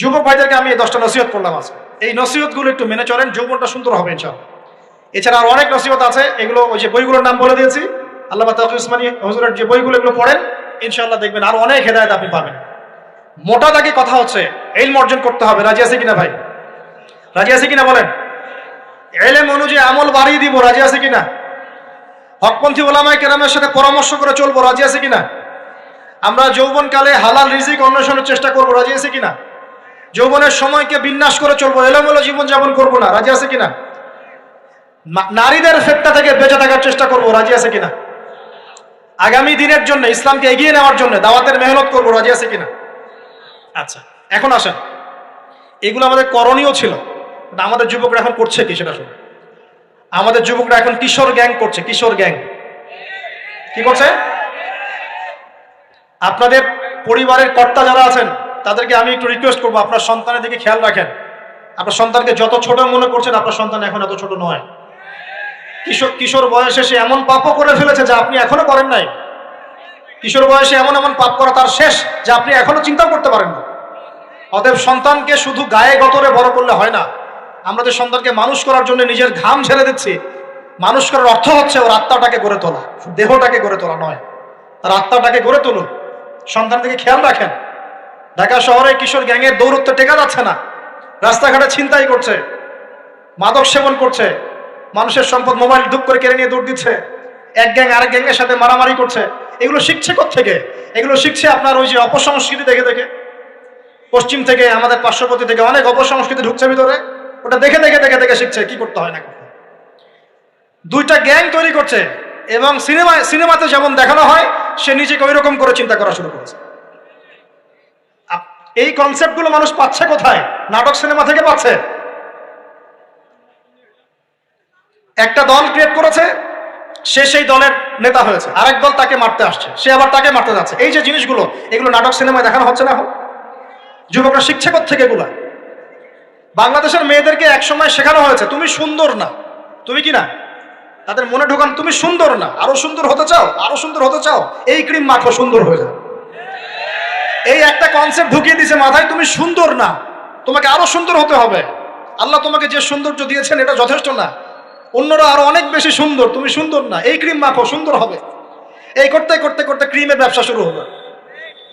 যুবক ভাইদেরকে আমি এই দশটা নসিহত করলাম আজকে। এই নসিহতগুলো একটু মেনে চলেন যৌবনটা সুন্দর হবে ইনশাআল্লাহ। এছাড়া আর অনেক নসিহত আছে, এগুলো ওই যে বইগুলোর নাম বলে দিয়েছি। আল্লাহ তাকি উসমানী হজুরের যে বইগুলো এগুলো পড়েন, ইনশাআল্লাহ দেখবেন আর অনেক হেদায়ত আপনি পাবেন। মোটা দাগে কথা হচ্ছে এই অর্জন করতে হবে। রাজি আছে কিনা ভাই? রাজি আছে কিনা বলেন? এলেম অনুযায়ী আমল বাড়িয়ে দিব, রাজি আছে কিনা? হকপন্থী ওলামায় কেরামের সাথে পরামর্শ করে চলবো, রাজি আছে কিনা? আমরা যৌবনকালে হালাল রিজিক অন্বেষণের চেষ্টা করব, রাজি আছে কিনা? যৌবনের সময়কে বিন্যাস করে চলবো, এলোমেলো জীবন যাপন করব না। রাজি আছে কিনা? নারীদের ফেটটা থেকে বেঁচে থাকার চেষ্টা করব, রাজি আছে কিনা? আগামী দিনের জন্য, ইসলামকে এগিয়ে নেওয়ার জন্য, দাওয়াতের মেহনত করব, রাজি আছে কিনা? আচ্ছা এখন আসেন। এগুলো আমাদের করণীয় ছিল আমাদের যুবকরা এখন করছে কি সেটা শুনুন। আমাদের যুবকরা এখন কিশোর গ্যাং করছে, কিশোর গ্যাং। কি করছে? আপনাদের পরিবারের কর্তা যারা আছেন তাদেরকে আমি একটু রিকোয়েস্ট করব, আপনার সন্তানের দিকে খেয়াল রাখেন। আপনার সন্তানকে যত ছোট মনে করছেন, আপনার সন্তান এখন এত ছোট নয়। কিশোর কিশোর বয়সে সে এমন পাপও করে ফেলেছে যা আপনি এখনও করেন নাই। কিশোর বয়সে এমন এমন পাপ করা তার শেষ, যা আপনি এখনও চিন্তা করতে পারেন না। অতএব সন্তানকে শুধু গায়ে গতরে বড় করলে হয় না। আমরা যে সন্তানকে মানুষ করার জন্য নিজের ঘাম ছেড়ে দিচ্ছি। মানুষ করার অর্থ হচ্ছে ওর আত্মাটাকে গড়ে তোলা। দেহটাকে গড়ে তোলা নয়। তার আত্মাটাকে গড়ে তুলুন। সন্তান থেকে খেয়াল রাখেন। ঢাকা শহরে কিশোর গ্যাংয়ের দৌরত্ব টেকা যাচ্ছে না। রাস্তাঘাটে ছিনতাই করছে, মাদক সেবন করছে, মানুষের সম্পদ মোবাইল ধুপ করে কেড়ে নিয়ে দৌড় দিচ্ছে, এক গ্যাং আরেক গ্যাংয়ের সাথে মারামারি করছে। এগুলো শিখছে থেকে এগুলো শিখছে আপনার ওই যে অপসংস্কৃতি দেখে দেখে। পশ্চিম থেকে আমাদের পার্শ্ববর্তী থেকে অনেক অপসংস্কৃতি ঢুকছে ভিতরে। ওটা দেখে দেখে দেখে দেখে শিখছে, কি করতে হয় না করতে দুইটা গ্যাং তৈরি করছে এবং সিনেমায় সিনেমাতে যেমন দেখানো হয়, সে নিজেকে ওই রকম করে চিন্তা করা শুরু করেছে। এই কনসেপ্টগুলো মানুষ পাচ্ছে কোথায়? নাটক সিনেমা থেকে পাচ্ছে? একটা দল ক্রিয়েট করেছে, সে সেই দলের নেতা হয়েছে। আরেক দল তাকে মারতে আসছে, সে আবার তাকে মারতে যাচ্ছে। এই যে জিনিসগুলো, এগুলো নাটক সিনেমায় দেখানো হচ্ছে না যুবকরা শিক্ষা থেকে এগুলা? বাংলাদেশের মেয়েদেরকে একসময় শেখানো হয়েছে, তুমি সুন্দর না। তুমি কি না? তাদের মনে ঢোকান, তুমি সুন্দর না। আরও সুন্দর হতে চাও? আরও সুন্দর হতে চাও? এই ক্রিম মাখো, সুন্দর হয়ে যাও এই একটা কনসেপ্ট ঢুকিয়ে দিছে মাথায়, তুমি সুন্দর না। তোমাকে আরও সুন্দর হতে হবে। আল্লাহ তোমাকে যে সৌন্দর্য দিয়েছেন, এটা যথেষ্ট না। অন্যরা আরও অনেক বেশি সুন্দর, তুমি সুন্দর না। এই ক্রিম মাখো, সুন্দর হবে। এই করতে করতে করতে ক্রিমের ব্যবসা শুরু হলো।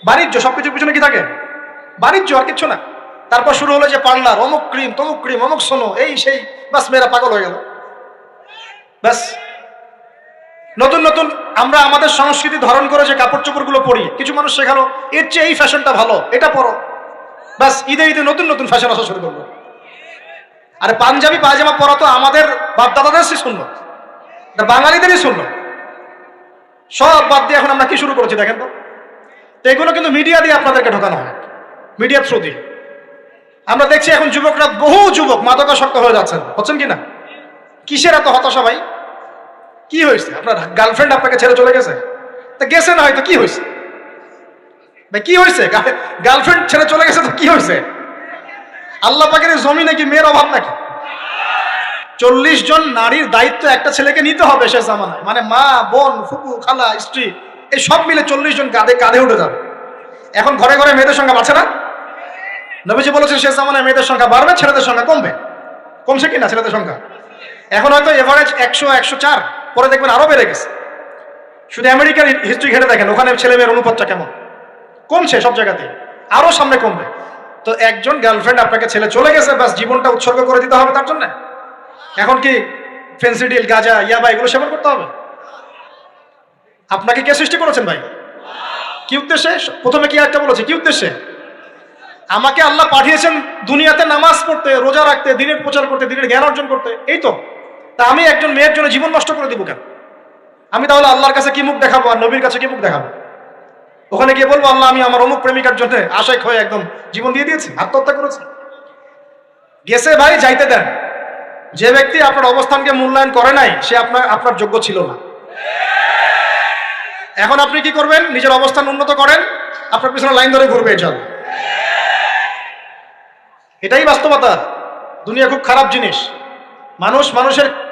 বাণিজ্য, সবকিছুর পিছনে কি থাকে? বাণিজ্য আর কিচ্ছু না। তারপর শুরু হলো যে পার্লার, অমুক ক্রিম তমুক ক্রিম অমুক সোনো, এই সেই। বাস, মেয়েরা পাগল হয়ে গেল। ব্যাস। নতুন নতুন আমরা আমাদের সংস্কৃতি ধারণ করে যে কাপড় চোপড়গুলো পরি, কিছু মানুষ শেখালো, এর চেয়ে এই ফ্যাশনটা ভালো, এটা পরো। ব্যাস, ঈদে ঈদে নতুন নতুন ফ্যাশন আসা শুরু করল আরে পাঞ্জাবি, পায়জামা পরা তো আমাদের বাপদাদাদেরই এটা বাঙালিদেরই শূন্য সব বাদ দিয়ে এখন আমরা কি শুরু করেছি দেখেন তো? তো এগুলো কিন্তু মিডিয়া দিয়ে আপনাদেরকে ঢোকানো হয় মিডিয়া থ্রু দিয়ে। আমরা দেখছি এখন যুবকরা বহু যুবক মাদকাসক্ত হয়ে যাচ্ছেন, হচ্ছেন কি না কিসের এত হতাশা ভাই? কি হয়েছে? আপনার গার্লফ্রেন্ড আপনাকে ছেড়ে চলে গেছে? তা গেছে না হয়তো, কি হয়েছে? ভাই, কি হয়েছে? গার্লফ্রেন্ড ছেড়ে চলে গেছে তো কি হয়েছে? আল্লাহ পাকের জমি নাকি মেয়ের অভাব নাকি? চল্লিশ জন নারীর দায়িত্ব একটা ছেলেকে নিতে হবে সে জামানায়। মানে মা, বোন, ফুপু, খালা, স্ত্রী, এই সব মিলে চল্লিশ জন কাঁধে কাঁধে উঠে যাবে। এখন ঘরে ঘরে মেয়েদের সংখ্যা বাড়ছে না? নবীজি বলেছেন, শেষ জামানায় মেয়েদের সংখ্যা বাড়বে, ছেলেদের সংখ্যা কমবে। কমছে কি না ছেলেদের সংখ্যা? এখন হয়তো এভারেজ একশো একশো চার। পরে দেখবেন আরও বেড়ে গেছে। শুধু আমেরিকার হিস্ট্রি ঘেটে দেখেন, ওখানে ছেলে মেয়ের অনুপাতটা কেমন? কমছে সব জায়গাতে আরও সামনে কমবে। তো একজন গার্লফ্রেন্ড আপনাকে ছেলে চলে গেছে, ব্যাস জীবনটা উৎসর্গ করে দিতে হবে তার জন্য? এখন কি ফেন্সিডিল গাজা ইয়াবা এগুলো সেবন করতে হবে? আপনাকে কে সৃষ্টি করেছেন ভাই? কি উদ্দেশ্যে? প্রথমে কি একটা বলেছে? কি উদ্দেশ্যে? আমাকে আল্লাহ পাঠিয়েছেন দুনিয়াতে নামাজ পড়তে, রোজা রাখতে, দিনের প্রচার করতে, দিনের জ্ঞান অর্জন করতে, এই তো। তা আমি একজন মেয়ের জন্য জীবন নষ্ট করে দিব কেন? আমি তাহলে আল্লাহর কাছে কি মুখ দেখাবো আর নবীর কাছে কি মুখ দেখাবো? ওখানে গিয়ে বলব, আল্লাহ, আমি আমার অমুক প্রেমিকার জন্য আশায় হয়ে একদম জীবন দিয়ে দিয়েছি, আত্মহত্যা করেছি। গেছে ভাই, যাইতে দেন। যে ব্যক্তি আপনার অবস্থানকে মূল্যায়ন করে নাই, সে আপনার আপনার যোগ্য ছিল না। এখন আপনি কি করবেন? নিজের অবস্থান উন্নত করেন, আপনার পিছনে লাইন ধরে ঘুরবে চল এটাই বাস্তবতা। দুনিয়া খুব খারাপ জিনিস। মানুষ, মানুষের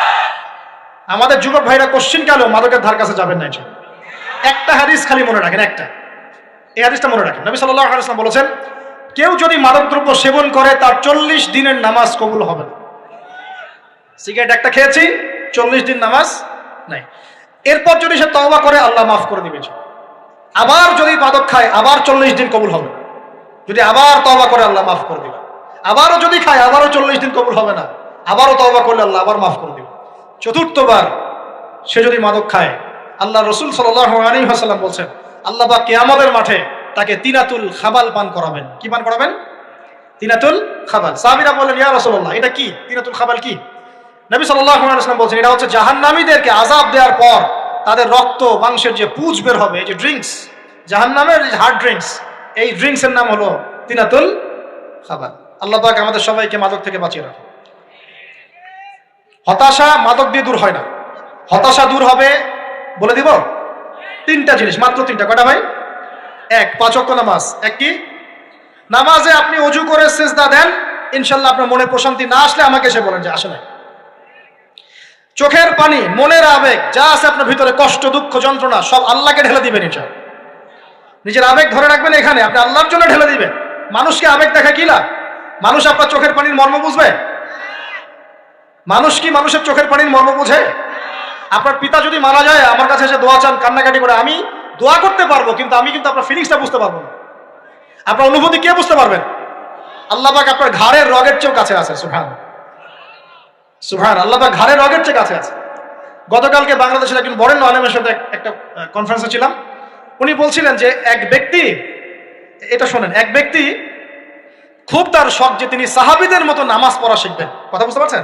আমাদের যুবক ভাইরা কোশ্চিন কালেও মাদকের ধার কাছে যাবেন না। একটা হাদিস খালি মনে রাখেন, একটা। এই হাদিসটা মনে রাখেন। নবী ওয়াসাল্লাম বলেছেন, কেউ যদি মাদকদ্রব্য সেবন করে, তার চল্লিশ দিনের নামাজ কবুল হবে না। সিগারেট একটা খেয়েছি, চল্লিশ দিন নামাজ নাই। এরপর যদি সে তওবা করে, আল্লাহ মাফ করে দিবে। আবার যদি মাদক খায়, আবার চল্লিশ দিন কবুল হবে যদি আবার তওবা করে, আল্লাহ মাফ করে দিবে। আবারও যদি খায়, আবারও চল্লিশ দিন কবুল হবে না। আবারও তওবা করলে, আল্লাহ আবার মাফ করে দিবে। চতুর্থবার সে যদি মাদক খায়, আল্লাহ রসুল সাল্লাম বলছেন, আল্লাহ বা কেয়ামতের মাঠে তাকে তিনাতুল খাবাল পান করাবেন। কি পান করাবেন? তিনাতুল খাবাল। সাহাবিরা বললেন, ইয়া রসল্লাহ এটা কি? তিনাতুল খাবাল কি? নবী সাল্লাম বলছেন, এটা হচ্ছে জাহান্নামীদেরকে আজাব দেওয়ার পর তাদের রক্ত, মাংসের যে পুজ বের হবে, এই যে ড্রিঙ্কস, জাহান্নামের হার্ড ড্রিঙ্কস এই ড্রিঙ্কসের নাম হলো তিনাতুল খাবাল। আল্লাহ পাক আমাদের সবাইকে মাদক থেকে বাঁচিয়ে রাখুন। হতাশা মাদক দিয়ে দূর হয় না। হতাশা দূর হবে, বলে দিব? তিনটা জিনিস, মাত্র তিনটা। কটা ভাই? এক পাঁচক নামাজ। এক কি? নামাজে আপনি অজু করে সেজদা দেন, ইনশাল্লাহ আপনার মনে প্রশান্তি না আসলে আমাকে এসে বলেন যে আসে না চোখের পানি, মনের আবেগ, যা আছে আপনার ভিতরে, কষ্ট, দুঃখ, যন্ত্রণা, সব আল্লাহকে ঢেলে দিবেন ইনশাল নিজের আবেগ ধরে রাখবেন এখানে, আপনি আল্লাহর জন্য ঢেলে দিবেন। মানুষকে আবেগ দেখা কি লাভ? মানুষ আপনার চোখের পানির মর্ম বুঝবে? মানুষ কি মানুষের চোখের পানির মর্ম বোঝে? আপনার পিতা যদি মারা যায়, আমার কাছে এসে দোয়া চান, কান্নাকাটি করে, আমি দোয়া করতে পারব, কিন্তু আমি কিন্তু আপনার ফিলিংসটা বুঝতে পারব না। আপনার অনুভূতি কে বুঝতে পারবেন? আল্লাহ পাক আপনার ঘাড়ের রগের চেয়েও কাছে আছে সুহান সুহান আল্লাহ পাক ঘাড়ের রগের চেয়ে কাছে আছে। গতকালকে বাংলাদেশের একজন বরেণ্য আলেমের সাথে একটা কনফারেন্সে ছিলাম। উনি বলছিলেন যে, এক ব্যক্তি, এটা শোনেন, এক ব্যক্তি খুব তার শখ যে তিনি সাহাবিদের মতো নামাজ পড়া শিখবেন। কথা বুঝতে পারছেন?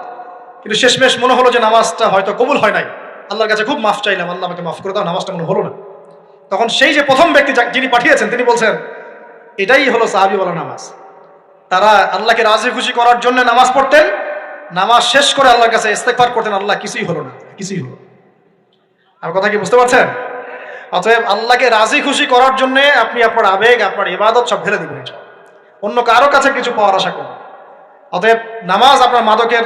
কিন্তু শেষমেশ মনে হলো যে নামাজটা হয়তো কবুল হয় নাই। আল্লাহর কাছে খুব মাফ চাইলাম, আল্লাহ আমাকে মাফ করে দাও, নামাজটা মনে হলো না। তখন সেই যে প্রথম ব্যক্তি যিনি পাঠিয়েছেন, তিনি বলছেন, এটাই হলো সাহাবিওয়ালা নামাজ। তারা আল্লাহকে রাজি খুশি করার জন্য নামাজ পড়তেন, নামাজ শেষ করে আল্লাহর কাছে ইস্তেকবার করতেন, আল্লাহ কিছুই হলো না, কিছুই হলো। আমার কথা কি বুঝতে পারছেন? অতএব আল্লাহকে রাজি খুশি করার জন্য আপনি আপনার আবেগ, আপনার ইবাদত সব ফেলে দিবেন। অন্য কারও কাছে কিছু পাওয়ার আশা করুন অতএব নামাজ আপনার মাদকের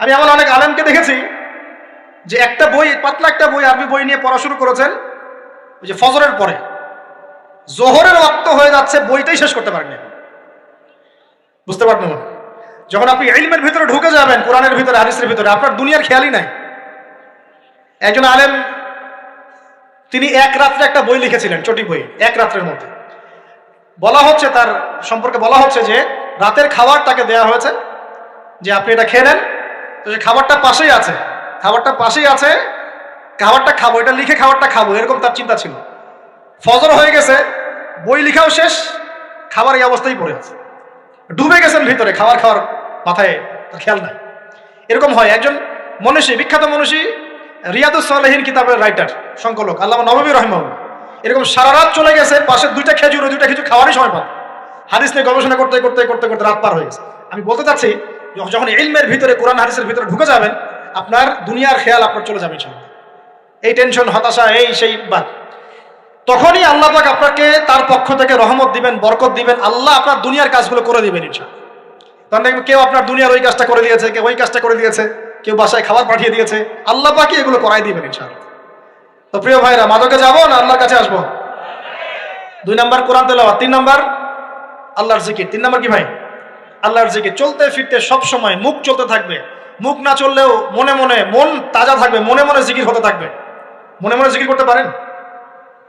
আমি এমন অনেক আলেমকে দেখেছি যে একটা বই, পাতলা একটা বই আরবি বই নিয়ে পড়া শুরু করেছেন, ওই যে ফজরের পরে। জোহরের রক্ত হয়ে যাচ্ছে, বইটাই শেষ করতে পারেননি বুঝতে পারবেন যখন আপনি ইলমের ভিতরে ঢুকে যাবেন, কোরআনের ভিতরে, হাদিসের ভিতরে, আপনার দুনিয়ার খেয়ালই নাই। একজন আলেম, তিনি এক রাত্রে একটা বই লিখেছিলেন, চটি বই, এক রাত্রের মধ্যে। বলা হচ্ছে তার সম্পর্কে বলা হচ্ছে যে, রাতের খাবার তাকে দেয়া হয়েছে, যে আপনি এটা খেয়ে নেন তো খাবারটা পাশেই আছে, খাবারটা পাশেই আছে, খাবারটা খাব, এটা লিখে খাবারটা খাব, এরকম তার চিন্তা ছিল। ফজর হয়ে গেছে, বই লিখাও শেষ, খাবার এই অবস্থায় পড়ে আছে। ডুবে গেছেন ভিতরে, খাবার খাওয়ার মাথায় তার খেয়াল নাই। এরকম হয়, একজন মনীষী, বিখ্যাত মনীষী, রিয়াদুস সালেহীন কিতাবের রাইটার সংকলক আল্লাহ নবী রহমান এরকম সারা রাত চলে গেছে, পাশে দুইটা খেজুর দুইটা খেজুর খাওয়ারই সময় পান। হাদিস নিয়ে গবেষণা করতে করতে করতে করতে রাত পার হয়ে গেছে। আমি বলতে চাচ্ছি যখন- ইলমের ভিতরে, কোরআন হাদিসের ভিতরে ঢুকে যাবেন, আপনার দুনিয়ার খেয়াল আপনার চলে যাবে। এই টেনশন, হতাশা, এই সেই বাদ। তখনই আল্লাহ পাক আপনাকে তার পক্ষ থেকে রহমত দিবেন, বরকত দিবেন, আল্লাহ আপনার দুনিয়ার কাজগুলো করে দিবেন ইনশাআল্লাহ। তখন দেখবেন কেউ আপনার দুনিয়ার ওই কাজটা করে দিয়েছে, কেউ ওই কাজটা করে দিয়েছে, কেউ বাসায় খাবার পাঠিয়ে দিয়েছে, আল্লাহ পাকি এগুলো করাই দিবেন ইনশাআল্লাহ। তো প্রিয় ভাইরা, মাদকে যাব না আল্লাহর কাছে আসব? দুই নাম্বার কোরআন তেলাওয়াত, তিন নাম্বার আল্লাহর জিকির, তিন নাম্বার কি ভাই? আল্লাহর জিকির। চলতে ফিরতে সব সময় মুখ চলতে থাকবে। মুখ না চললেও মনে মনে মন তাজা থাকবে, মনে মনে জিকির হতে থাকবে। মনে মনে জিকির করতে পারেন?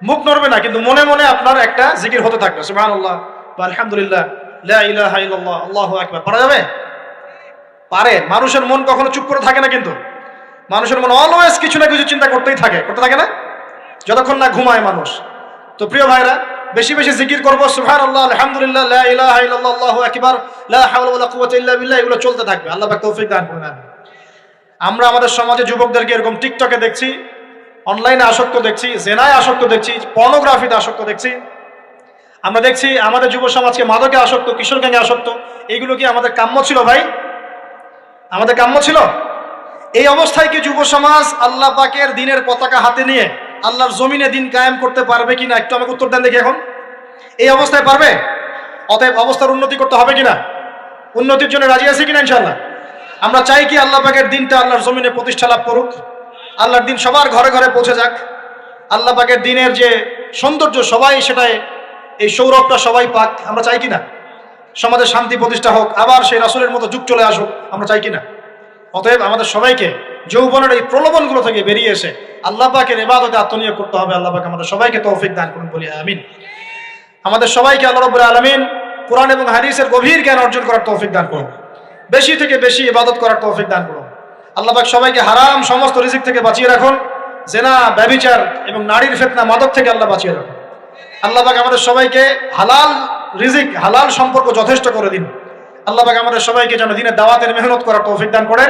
মুখ নড়বে না, কিন্তু মনে মনে আপনার একটা জিকির হতে থাকবে। বা আলহামদুলিল্লাহ। আল্লাহু আকবার। পারা যাবে? পারে। মানুষের মন কখনো চুপ করে থাকে না কিন্তু। মানুষের মন অলওয়েজ কিছু না কিছু চিন্তা করতেই থাকে। করতে থাকে না? যতক্ষণ না ঘুমায় মানুষ। তো প্রিয় ভাইরা বেশি বেশি জিকির করব আলহামদুলিল্লাহ ইল্লাল্লাহ, আল্লাহু ইল্লা বিল্লাহ, এগুলো চলতে থাকবে। আল্লাহ তৌফিক দান আমিন। আমরা আমাদের সমাজে যুবকদেরকে এরকম টিকটকে দেখছি, অনলাইনে আসক্ত দেখছি, জেনায় আসক্ত দেখছি, পর্নোগ্রাফিতে আসক্ত দেখছি। আমরা দেখছি আমাদের যুব সমাজকে মাদকে আসক্ত, কিশোর গ্যাংয়ে আসক্ত। এইগুলো কি আমাদের কাম্য ছিল ভাই? আমাদের কাম্য ছিল? এই অবস্থায় কি যুব সমাজ আল্লাহ পাকের দিনের পতাকা হাতে নিয়ে আল্লাহর জমিনে দিন কায়েম করতে পারবে কিনা? একটু আমাকে উত্তর দেন দেখি এখন। এই অবস্থায় পারবে? অতএব অবস্থার উন্নতি করতে হবে কিনা? উন্নতির জন্য রাজি আছে কিনা ইনশাল্লাহ আমরা চাই কি আল্লাহ পাকের দিনটা আল্লাহর জমিনে প্রতিষ্ঠা লাভ করুক। আল্লাহর দিন সবার ঘরে ঘরে পৌঁছে যাক। আল্লাহ পাকের দিনের যে সৌন্দর্য, সবাই সেটাই এই সৌরভটা সবাই পাক। আমরা চাই কিনা? সমাজে শান্তি প্রতিষ্ঠা হোক। আবার সেই রাসুলের মতো যুগ চলে আসুক। আমরা চাই কিনা? অতএব আমাদের সবাইকে যৌবনের এই প্রলোভনগুলো থেকে বেরিয়ে এসে আল্লাহ এবাদতে আত্মনিয়োগ করতে হবে। আল্লাহ পাক আমাদের সবাইকে তৌফিক দান করুন, বলি আমিন। আমাদের সবাইকে আল্লাহ রব্বুল আলমিন কোরআন এবং হাদিসের গভীর জ্ঞান অর্জন করার তৌফিক দান করুন। বেশি থেকে বেশি ইবাদত করার তৌফিক দান করুন। আল্লাহ পাক সবাইকে হারাম সমস্ত রিজিক থেকে বাঁচিয়ে রাখুন। জেনা, ব্যবিচার এবং নারীর ফেতনা, মাদক থেকে আল্লাহ বাঁচিয়ে রাখুন। আল্লাহ পাক আমাদের সবাইকে হালাল রিজিক, হালাল সম্পর্ক যথেষ্ট করে দিন। আল্লাহ পাক আমাদের সবাইকে যেন দিনের দাওয়াতের মেহনত করার তৌফিক দান করেন।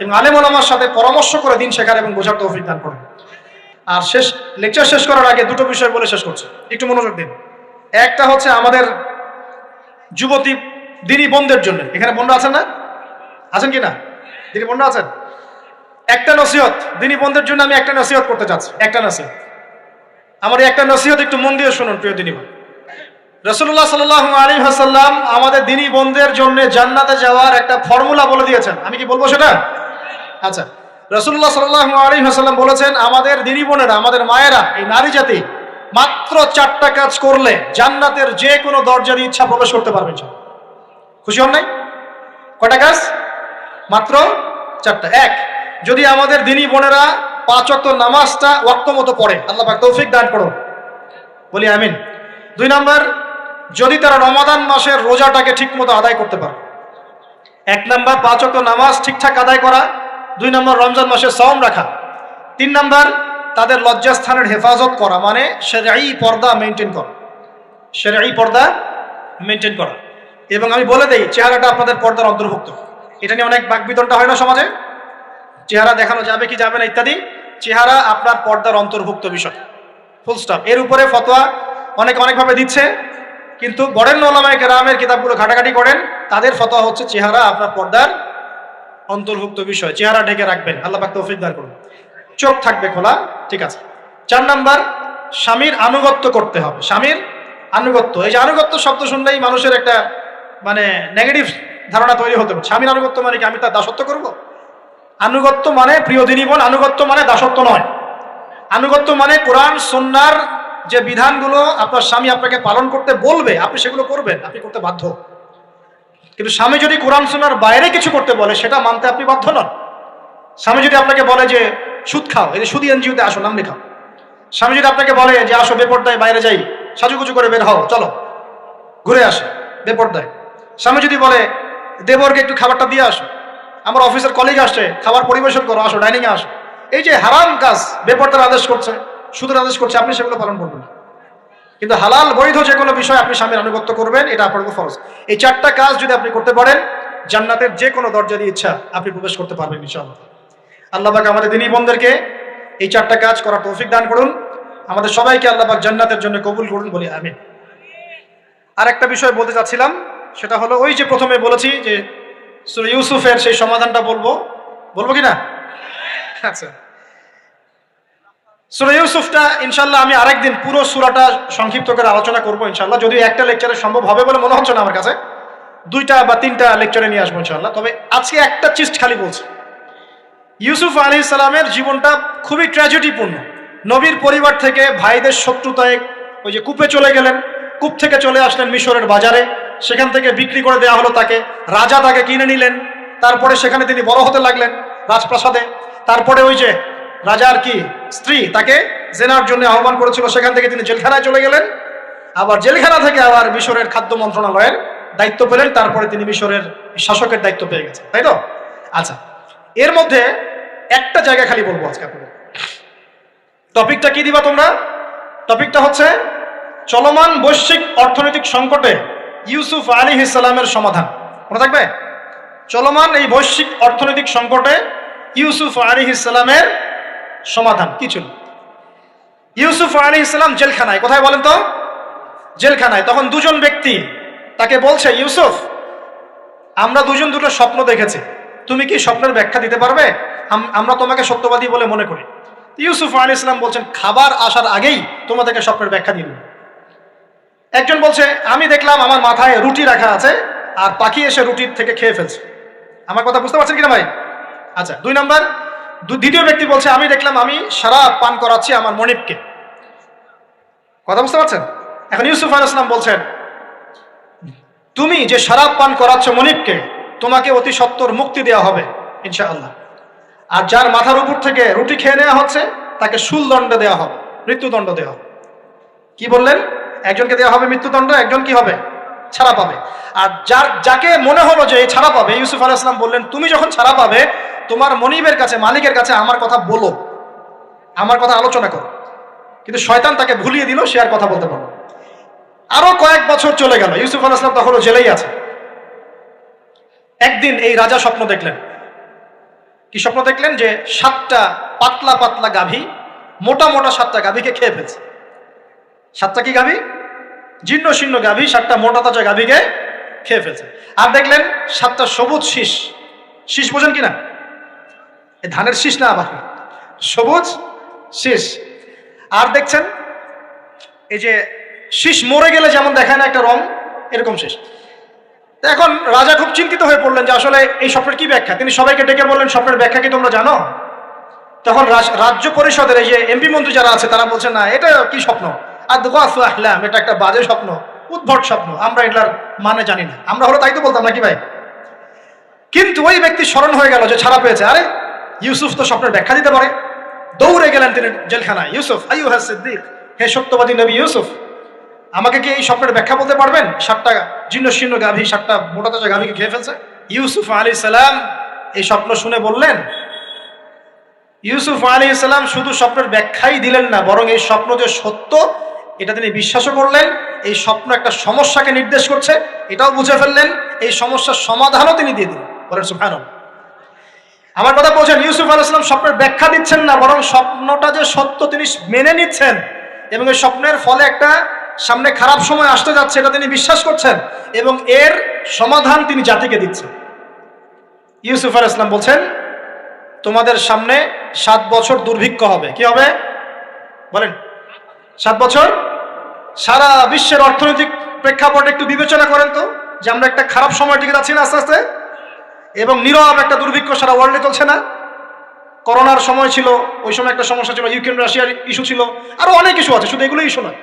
এবং আলেম ওলামার সাথে পরামর্শ করে দিন শেখার এবং বোঝার তৌফিক দান করেন। আর শেষ, লেকচার শেষ করার আগে দুটো বিষয় বলে শেষ করছে। একটু মনোযোগ দিন। একটা হচ্ছে আমাদের যুবতী দিনী বোনদের জন্য। এখানে বোনরা আছেন না? আছেন কি না? দিনী বোনরা আছেন? একটা নসিহত। দিনী বোনদের জন্য আমি একটা নসিহত করতে চাচ্ছি। একটা নসিহত। আমার একটা নসিহত একটু মন দিয়ে শুনুন, প্রিয় দিনী বোন। রসুল্লাহ সাল্লাহ আলী হাসাল্লাম আমাদের দিনী বোনদের জন্য জান্নাতে যাওয়ার একটা ফর্মুলা বলে দিয়েছেন। আমি কি বলব সেটা? আচ্ছা রসুল্লাহ সাল্লাহ আলী হাসাল্লাম বলেছেন, আমাদের দিদি বোনেরা, আমাদের মায়েরা, এই নারী জাতি মাত্র চারটা কাজ করলে জান্নাতের যে কোনো দরজা দিয়ে ইচ্ছা প্রবেশ করতে ইনশাআল্লাহ। খুশি হন নাই? কটা কাজ? মাত্র চারটা। এক, যদি আমাদের দিনী বোনেরা পাঁচ অক্ত নামাজটা ওয়াক্ত মতো পড়ে, আল্লাহ পাক তৌফিক দান করো বলি আমিন। দুই নাম্বার, যদি তারা রমাদান মাসের রোজাটাকে ঠিক মতো আদায় করতে পারে। এক নাম্বার, পাঁচ অক্ত নামাজ ঠিকঠাক আদায় করা দুই নম্বর রমজান মাসে সওম রাখা। তিন নম্বর, তাদের লজ্জাস্থানের হেফাজত করা মানে সেরাই পর্দা মেনটেন করা। সেরাই পর্দা মেনটেন করা। এবং আমি বলে দেই, চেহারাটা আপনাদের পর্দার অন্তর্ভুক্ত। এটা নিয়ে অনেক বাকবিতনটা হয় না সমাজে? চেহারা দেখানো যাবে কি যাবে না ইত্যাদি। চেহারা আপনার পর্দার অন্তর্ভুক্ত বিষয়। ফুল স্টপ এর উপরে ফতোয়া অনেক অনেকভাবে দিচ্ছে। কিন্তু বরেন ওলামায় কেরামের কিতাবগুলো ঘাটাঘাটি করেন, তাদের ফতোয়া হচ্ছে চেহারা আপনার পর্দার অন্তর্ভুক্ত বিষয়, চেহারা ঢেকে রাখবেন। আল্লাহ পাক তৌফিক দান করুন। চোখ থাকবে খোলা, ঠিক আছে। চার নাম্বার, স্বামীর আনুগত্য করতে হবে। স্বামীর আনুগত্য, এই যে আনুগত্য শব্দ শুনলেই মানুষের একটা মানে নেগেটিভ ধারণা তৈরি হতে পারে। স্বামীর আনুগত্য মানে কি? আমি তার দাসত্ব করব? আনুগত্য মানে প্রিয় দিনী বোন, আনুগত্য মানে দাসত্ব নয়। আনুগত্য মানে কোরআন সন্ন্যার যে বিধানগুলো, আপনার স্বামী আপনাকে পালন করতে বলবে, আপনি সেগুলো করবেন, আপনি করতে বাধ্য। কিন্তু স্বামী যদি কোরআন সন্ন্যার বাইরে কিছু করতে বলে, সেটা মানতে আপনি বাধ্য নন। স্বামী যদি আপনাকে বলে যে, সুদ খাও, এই যে সুদি এনজিওতে আসো, নাম লেখাও। স্বামী যদি আপনাকে বলে যে, আসো, বেপর্দায় বাইরে যাই, সাজুগুজু করে বের হও, চলো, ঘুরে আসে, বেপর্দায়। স্বামী যদি বলে, দেবরকে একটু খাবারটা দিয়ে আসো, আমার অফিসের কলিগ আসছে, খাবার পরিবেশন করো, আসো ডাইনিংয়ে আসো। এই যে হারাম কাজ, বেপর্দার আদেশ করছে, সুদের আদেশ করছে, আপনি সেগুলো পালন করবেন না। কিন্তু হালাল বৈধ যে কোনো বিষয় আপনি স্বামীর আনুগত্য করবেন, এটা আপনার ফরজ। এই চারটা কাজ যদি আপনি করতে পারেন, জান্নাতের যে কোনো দরজা দিয়ে ইচ্ছা আপনি প্রবেশ করতে পারবেন ইনশাআল্লাহ। আল্লাহ পাক আমাদের দিনী বোনদেরকে এই চারটা কাজ করার তৌফিক দান করুন। আমাদের সবাইকে আল্লাহ পাক জান্নাতের জন্য কবুল করুন বলি আমিন। আর একটা বিষয় বলতে চাচ্ছিলাম, সেটা হলো ওই যে প্রথমে বলেছি যে সূরা ইউসুফের সেই সমাধানটা বলব। বলব কি না? আচ্ছা। সুরা ইউসুফটা ইনশাল্লাহ আমি আরেকদিন পুরো সুরাটা সংক্ষিপ্ত করে আলোচনা করব ইনশাল্লাহ যদি একটা লেকচারে সম্ভব হবে বলে মনে হচ্ছে না আমার কাছে। দুইটা বা তিনটা লেকচারে নিয়ে আসব ইনশাল্লাহ তবে আজকে একটা চিস্ট খালি বলছি। ইউসুফ আলী ইসলামের জীবনটা খুবই ট্র্যাজেডিপূর্ণ নবীর পরিবার থেকে ভাইদের শত্রুতায় ওই যে কূপে চলে গেলেন। কূপ থেকে চলে আসলেন মিশরের বাজারে। সেখান থেকে বিক্রি করে দেওয়া হলো তাকে। রাজা তাকে কিনে নিলেন। তারপরে সেখানে তিনি বড় হতে লাগলেন রাজপ্রাসাদে। তারপরে ওই যে রাজার কি স্ত্রী তাকে জেনার জন্য আহ্বান করেছিল, সেখান থেকে তিনি জেলখানায় চলে গেলেন। আবার জেলখানা থেকে আবার মিশরের খাদ্য মন্ত্রণালয়ের দায়িত্ব পেলেন, তারপরে তিনি মিশরের শাসকের দায়িত্ব পেয়ে গেছেন, তাই তো? আচ্ছা এর মধ্যে একটা জায়গা খালি বলব আজকে আপনাদের। টপিকটা কি দিবা তোমরা? টপিকটা হচ্ছে চলমান বৈশ্বিক অর্থনৈতিক সংকটে ইউসুফ আলী ইসলামের সমাধান। মনে থাকবে? চলমান এই বৈশ্বিক অর্থনৈতিক সংকটে ইউসুফ আলী ইসলামের সমাধান, কি ছিল? ইউসুফ আলী ইসলাম জেলখানায়, কোথায় বলেন তো? জেলখানায়। তখন দুজন ব্যক্তি তাকে বলছে, ইউসুফ, আমরা দুজন দুটো স্বপ্ন দেখেছি। তুমি কি স্বপ্নের ব্যাখ্যা দিতে পারবে? আমরা তোমাকে সত্যবাদী বলে মনে করি। ইউসুফ আলী ইসলাম বলছেন, খাবার আসার আগেই তোমাদেরকে স্বপ্নের ব্যাখ্যা দেব। একজন বলছে, আমি দেখলাম আমার মাথায় রুটি রাখা আছে, আর পাখি এসে রুটির থেকে খেয়ে ফেলছে। আমার কথা বুঝতে পারছেন কিনা ভাই? আচ্ছা দুই নাম্বার দ্বিতীয় ব্যক্তি বলছে, আমি দেখলাম, আমি সারা পান করাচ্ছি আমার মনিবকে। কথা বুঝতে পারছেন? এখন ইউসুফ আল ইসলাম বলছেন, তুমি যে শরাব পান করাচ্ছ মনিবকে, তোমাকে অতি সত্তর মুক্তি দেওয়া হবে, ইনশাআল্লাহ। আর যার মাথার উপর থেকে রুটি খেয়ে নেওয়া হচ্ছে, তাকে শুলদণ্ড দেওয়া হবে, মৃত্যুদণ্ড দেওয়া হবে। কি বললেন? একজনকে দেওয়া হবে মৃত্যুদণ্ড, একজন কি হবে? ছাড়া পাবে। আর যার যাকে মনে হলো যে ছাড়া পাবে, ইউসুফ আলাহ ইসলাম বললেন, তুমি যখন ছাড়া পাবে তোমার মনিবের কাছে, মালিকের কাছে আমার কথা বলো। আমার কথা আলোচনা করো। কিন্তু শয়তান তাকে ভুলিয়ে দিল, সে আর কথা বলতে পারল আরও কয়েক বছর চলে গেল। ইউসুফ আলাহ ইসলাম তখনও জেলেই আছে। একদিন এই রাজা স্বপ্ন দেখলেন। কি স্বপ্ন দেখলেন? যে সাতটা পাতলা পাতলা গাভী, মোটা মোটা সাতটা গাভীকে খেয়ে ফেলছে। সাতটা কি গাভী? জীর্ণ শীর্ণ গাভী, সাতটা মোটা তাজা গাভীকে খেয়ে ফেলছে। আর দেখলেন সাতটা সবুজ শীষ। শীষ বোঝেন কিনা? ধানের শীষ না আবার সবুজ শীষ। আর দেখছেন, এই যে শীষ মরে গেলে যেমন দেখায় না একটা রং, এরকম শীষ। এখন রাজা খুব চিন্তিত হয়ে পড়লেন যে আসলে এই স্বপ্নের কি ব্যাখ্যা? তিনি সবাইকে ডেকে বললেন, স্বপ্নের ব্যাখ্যা কি তোমরা জানো? তখন রাজ- রাজ্য পরিষদের এই যে এমপি মন্ত্রী যারা আছে, তারা বলছেন না, এটা কি স্বপ্ন? আদগাসু আহলাম, এটা একটা বাজে স্বপ্ন, উদ্ভট স্বপ্ন। আমরা এটার মানে জানি না। আমরা হলো তাই তো বলতাম নাকি ভাই? কিন্তু ওই ব্যক্তি স্মরণ হয়ে গেল যে ছাড়া পেয়েছে। আরে ইউসুফ তো স্বপ্নের ব্যাখ্যা দিতে পারে। দৌড়ে গেলেন তিনি জেলখানায়। ইউসুফ আইয়ু হ্যাঁ সিদ্দিক, হে সত্যবাদী নবী ইউসুফ, আমাকে কি এই স্বপ্নের ব্যাখ্যা বলতে পারবেন? সাতটা জীর্ণ শীর্ণ গাভী, সাতটা মোটা তাজা গাভীকে খেয়ে ফেলছে। ইউসুফ আলী সালাম এই স্বপ্ন শুনে বললেন, ইউসুফ আলী ইসলাম শুধু স্বপ্নের ব্যাখ্যাই দিলেন না, বরং এই স্বপ্ন যে সত্য, এটা তিনি বিশ্বাসও করলেন, এই স্বপ্ন একটা সমস্যাকে নির্দেশ করছে, এটাও বুঝে ফেললেন, এই সমস্যার সমাধানও তিনি দিয়ে দিলেন। বলেন সুফান আমার কথা বলছেন ইউসুফ আল ইসলাম স্বপ্নের ব্যাখ্যা দিচ্ছেন না, বরং স্বপ্নটা যে সত্য তিনি মেনে নিচ্ছেন এবং এই স্বপ্নের ফলে একটা সামনে খারাপ সময় আসতে যাচ্ছে, এটা তিনি বিশ্বাস করছেন এবং এর সমাধান তিনি জাতিকে দিচ্ছেন। ইউসুফ আল ইসলাম বলছেন, তোমাদের সামনে সাত বছর দুর্ভিক্ষ হবে। কি হবে? বলেন। সাত বছর? সারা বিশ্বের অর্থনৈতিক প্রেক্ষাপট একটু বিবেচনা করেন তো, যে আমরা একটা খারাপ সময় দিকে যাচ্ছি না আস্তে আস্তে। এবং নীরব একটা দুর্ভিক্ষ সারা ওয়ার্ল্ডে চলছে না। করোনার সময় ছিল, ওই সময় একটা সমস্যা ছিল, ইউক্রেন, রাশিয়ার ইস্যু ছিল, আরও অনেক ইস্যু আছে, শুধু এগুলো ইস্যু নয়।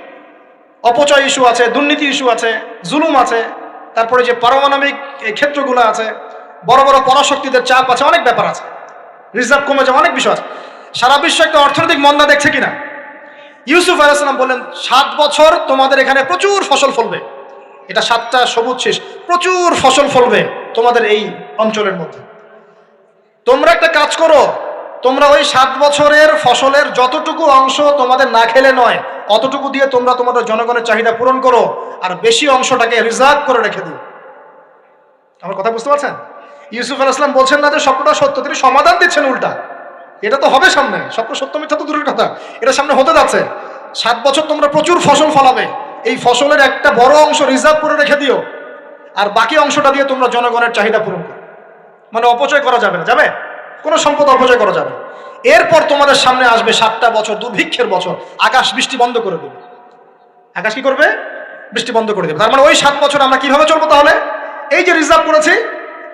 অপচয় ইস্যু আছে, দুর্নীতি ইস্যু আছে, জুলুম আছে, তারপরে যে পারমাণবিক ক্ষেত্রগুলো আছে, বড় বড় পরাশক্তিদের চাপ আছে, অনেক ব্যাপার আছে। রিজার্ভ কমে যাওয়া অনেক বিষয় আছে। সারা বিশ্ব একটা অর্থনৈতিক মন্দা দেখছে কিনা? ইউসুফ আলাইসালাম বললেন, সাত বছর তোমাদের এখানে প্রচুর ফসল ফলবে। এটা সাতটা সবুজ শেষ। প্রচুর ফসল ফলবে। তোমাদের এই অঞ্চলের মধ্যে। তোমরা একটা কাজ করো, তোমরা ওই সাত বছরের ফসলের যতটুকু অংশ তোমাদের না খেলে নয়, অতটুকু দিয়ে তোমরা তোমাদের জনগণের চাহিদা পূরণ করো আর বেশি অংশটাকে রিজার্ভ করে রেখে দিও। আমার কথা বুঝতে পারছেন? ইউসুফ আল ইসলাম বলছেন না যে স্বপ্নটা সত্য, তিনি সমাধান দিচ্ছেন উল্টা। এটা তো হবে সামনে স্বপ্ন সত্য মিথ্যা তো দূরের কথা। এটা সামনে হতে যাচ্ছে। সাত বছর তোমরা প্রচুর ফসল ফলাবে, এই ফসলের একটা বড় অংশ রিজার্ভ করে রেখে দিও। আর বাকি অংশটা দিয়ে তোমরা জনগণের চাহিদা পূরণ করো। মানে অপচয় করা যাবে না। যাবে? কোনো সম্পদ অপচয় করা যাবে। এরপর তোমাদের সামনে আসবে সাতটা বছর, দুর্ভিক্ষের বছর। আকাশ বৃষ্টি বন্ধ করে দেবে। আকাশ কি করবে? বৃষ্টি বন্ধ করে দেবে। তার মানে ওই সাত বছর আমরা কীভাবে চলবো তাহলে? এই যে রিজার্ভ করেছি,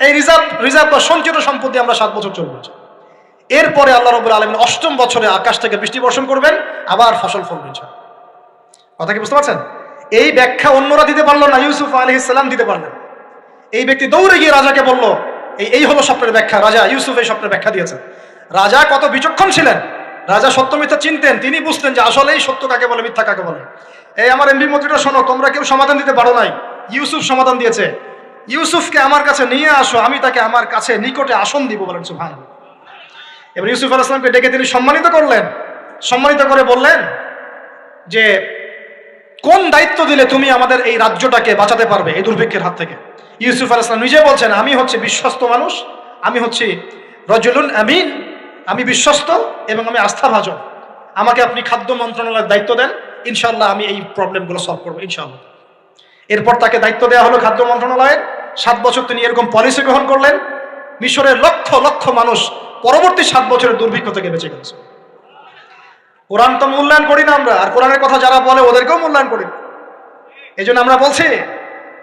এই রিজার্ভ রিজার্ভ বা সঞ্চিত সম্পত্তি আমরা সাত বছর চলবো। এরপরে আল্লাহ রবুল আলমিন অষ্টম বছরে আকাশ থেকে বৃষ্টি বর্ষণ করবেন, আবার ফসল ইনশাআল্লাহ। কথা কি বুঝতে পারছেন? এই ব্যাখ্যা অন্যরা দিতে পারল না, ইউসুফ আলহ ইসলাম দিতে পারলেন। এই ব্যক্তি দৌড়ে গিয়ে রাজাকে বলল, এই এই হলো স্বপ্নের ব্যাখ্যা, রাজা ইউসুফ এই স্বপ্নের ব্যাখ্যা দিয়েছেন। রাজা কত বিচক্ষণ ছিলেন। রাজা সত্য মিথ্যা চিনতেন, তিনি বুঝতেন যে আসলেই সত্য কাকে বলে, মিথ্যা কাকে বলে। এই আমার এমপি মন্ত্রীরা শোনো, তোমরা কেউ সমাধান দিতে পারো নাই। ইউসুফ সমাধান দিয়েছে। ইউসুফকে আমার কাছে নিয়ে আসো, আমি তাকে আমার কাছে নিকটে আসন দিব, বলেন সুভান এবার ইউসুফ আল ইসলামকে ডেকে তিনি সম্মানিত করলেন। সম্মানিত করে বললেন যে কোন দায়িত্ব দিলে তুমি আমাদের এই রাজ্যটাকে বাঁচাতে পারবে এই দুর্ভিক্ষের হাত থেকে? ইউসুফ আল ইসলাম নিজে বলছেন, আমি হচ্ছে বিশ্বস্ত মানুষ, আমি হচ্ছি রজুলুন আমিন, আমি বিশ্বস্ত এবং আমি আস্থাভাজন। আমাকে আপনি খাদ্য মন্ত্রণালয়ের দায়িত্ব দেন ইনশাল্লাহ আমি এই প্রবলেমগুলো সলভ করব ইনশাল্লাহ এরপর তাকে দায়িত্ব দেওয়া হলো খাদ্য মন্ত্রণালয়ের। সাত বছর তিনি এরকম পলিসি গ্রহণ করলেন, মিশরের লক্ষ লক্ষ মানুষ পরবর্তী সাত বছরের দুর্ভিক্ষ থেকে বেঁচে গেছে। কোরআন তো মূল্যায়ন করি না আমরা, আর কোরআনের কথা যারা বলে ওদেরকেও মূল্যায়ন করি না। এই জন্য আমরা বলছি,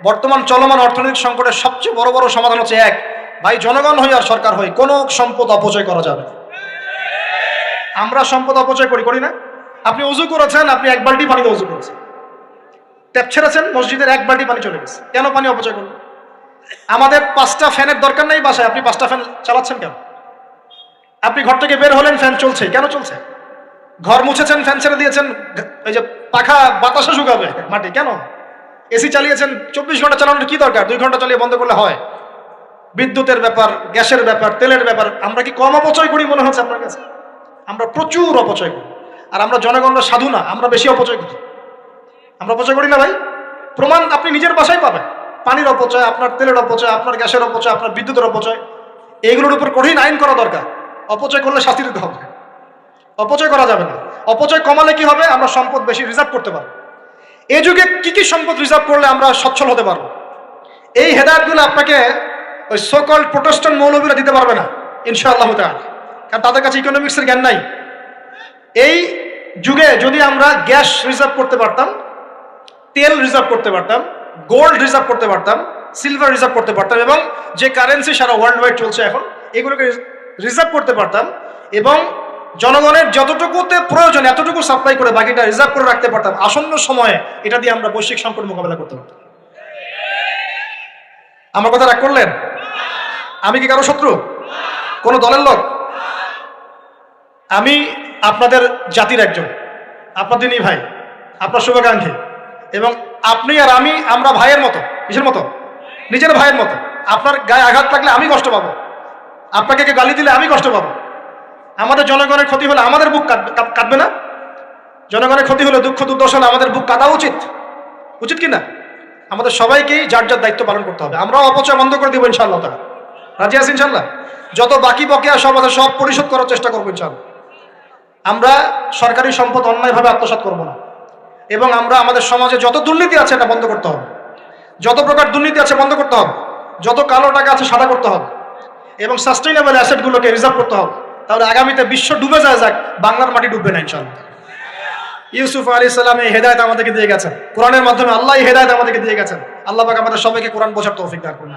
বর্তমান চলমান অর্থনৈতিক সংকটের সবচেয়ে বড় বড় সমাধান হচ্ছে এক, ভাই জনগণ হই আর সরকার হই, কোনো সম্পদ অপচয় করা যাবে। আমরা সম্পদ অপচয় করি করি না। আপনি উজু করেছেন, আপনি এক বালতি পানিতে উজু করেছেন। ট্যাপ ছেড়েছেন, মসজিদের এক বালটি পানি চলে গেছে। কেন পানি অপচয় করলেন? আমাদের পাঁচটা ফ্যানের দরকার নেই বাসায়, আপনি পাঁচটা ফ্যান চালাচ্ছেন কেন? আপনি ঘর থেকে বের হলেন, ফ্যান চলছে, কেন চলছে? ঘর মুছেছেন ফ্যান ছেড়ে দিয়েছেন এই যে পাখা বাতাসে শুকাবে মাটি, কেন? এসি চালিয়েছেন, চব্বিশ ঘণ্টা চালানোর কি দরকার? দুই ঘণ্টা চালিয়ে বন্ধ করলে হয়। বিদ্যুতের ব্যাপার, গ্যাসের ব্যাপার, তেলের ব্যাপার, আমরা কি কম অপচয় করি মনে হচ্ছে আপনার কাছে? আমরা প্রচুর অপচয় করি। আর আমরা জনগণরা সাধু না, আমরা বেশি অপচয় করি। আমরা অপচয় করি না ভাই? প্রমাণ আপনি নিজের বাসায় পাবেন। পানির অপচয়, আপনার তেলের অপচয়, আপনার গ্যাসের অপচয়, আপনার বিদ্যুতের অপচয় এইগুলোর উপর কঠিন আইন করা দরকার। অপচয় করলে শাস্তি দিতে হবে। অপচয় করা যাবে না। অপচয় কমালে কি হবে? আমরা সম্পদ বেশি রিজার্ভ করতে পারব। এই যুগে কি কি সম্পদ রিজার্ভ করলে আমরা সচ্ছল হতে পারব? এই হেদায়তগুলো আপনাকে ওই সকল প্রোটেস্টন মৌলবীরা দিতে পারবে না, ইনশাআল্লাহ তাআলা। কারণ তাদের কাছে ইকোনমিক্সের জ্ঞান নাই। এই যুগে যদি আমরা গ্যাস রিজার্ভ করতে পারতাম, তেল রিজার্ভ করতে পারতাম গোল্ড রিজার্ভ করতে পারতাম সিলভার রিজার্ভ করতে পারতাম এবং যে কারেন্সি সারা ওয়ার্ল্ড ওয়াইড চলছে এখন, এগুলোকে রিজার্ভ করতে পারতাম এবং জনগণের যতটুকুতে প্রয়োজন, এতটুকু সাপ্লাই করে বাকিটা রিজার্ভ করে রাখতে পারতাম। আসন্ন সময়ে এটা দিয়ে আমরা বৈশ্বিক সংকট মোকাবেলা করতে পারতাম। আমার কথা রাগ করলেন? আমি কি কারও শত্রু? কোন দলের লোক? আমি আপনাদের জাতির একজন। আপনাদেরই ভাই। আপনার শুভাকাঙ্ক্ষী। এবং আপনি আর আমি, আমরা ভাইয়ের মতো, কিসের মতো? নিজের ভাইয়ের মতো। আপনার গায়ে আঘাত লাগলে আমি কষ্ট পাবো। আপনাকে গালি দিলে আমি কষ্ট পাবো। আমাদের জনগণের ক্ষতি হলে আমাদের বুক কাঁদবে কাঁদ- না? জনগণের ক্ষতি হলে দুঃখ দুর্দশা হলে আমাদের বুক কাঁদা উচিত? উচিত কি না আমাদের সবাইকেই যার যার দায়িত্ব পালন করতে হবে। আমরাও অপচয় বন্ধ করে দেবো ইনশাল্লাহ তারা রাজি আছি ইনশাল্লাহ যত বাকি বকেয়া সব আছে, সব পরিশোধ করার চেষ্টা করব ইনশাল্লাহ আমরা সরকারি সম্পদ অন্যায়ভাবে আত্মসাৎ করব না। এবং আমরা আমাদের সমাজে যত দুর্নীতি আছে এটা বন্ধ করতে হবে। যত প্রকার দুর্নীতি আছে বন্ধ করতে হবে। যত কালো টাকা আছে সাদা করতে হবে। এবং সাস্টেইনেবল অ্যাসেটগুলোকে রিজার্ভ করতে হবে। তাহলে আগামীতে বিশ্ব ডুবে যায় যাক, বাংলার মাটি ডুববে না ইনশাল্লাহ। ইউসুফ আলী সাল্লাম এই হেদায়ত আমাদেরকে দিয়ে গেছেন। কোরআনের মাধ্যমে আল্লাহ এই হেদায়ত আমাদেরকে দিয়ে গেছেন। আল্লাহ পাক আমাদের সবাইকে কোরআন বোঝার তো দান করুন।